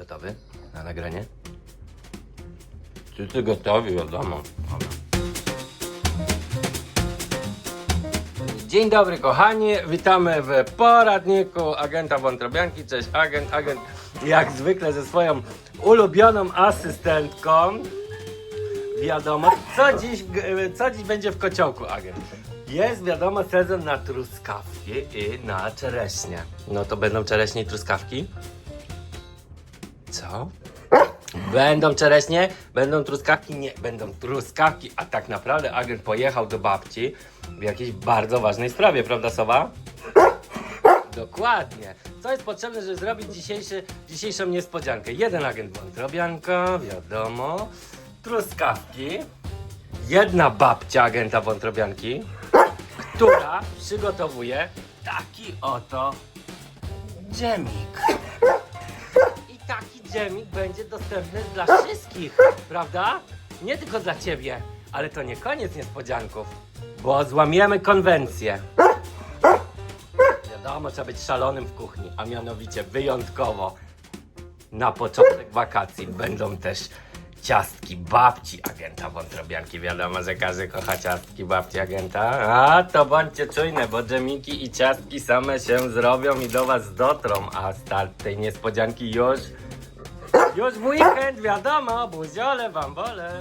Gotowy na nagranie? Ty gotowi, wiadomo. Dzień dobry kochani, witamy w poradniku agenta Wątrobianki. Cześć agent, agent jak zwykle ze swoją ulubioną asystentką. Wiadomo, co dziś, co dziś będzie w kociołku agent? Jest wiadomo sezon na truskawki i na czereśnie. No to będą czereśnie i truskawki? Co? Będą czereśnie, będą truskawki? Nie, będą truskawki, a tak naprawdę agent pojechał do babci w jakiejś bardzo ważnej sprawie, prawda Sowa? Dokładnie. Co jest potrzebne, żeby zrobić dzisiejszy, dzisiejszą niespodziankę? Jeden agent wątrobianka, wiadomo, truskawki, jedna babcia agenta wątrobianki, która przygotowuje taki oto dżemik. Dżemik będzie dostępny dla wszystkich, prawda? Nie tylko dla ciebie, ale to nie koniec niespodzianków, bo złamiemy konwencję. Wiadomo, trzeba być szalonym w kuchni, a mianowicie wyjątkowo na początek wakacji będą też ciastki babci agenta wątrobianki. Wiadomo, że każdy kocha ciastki babci agenta. A to bądźcie czujne, bo dżemiki i ciastki same się zrobią i do was dotrą, a start tej niespodzianki już już w weekend, wiadomo, buziole, bambole.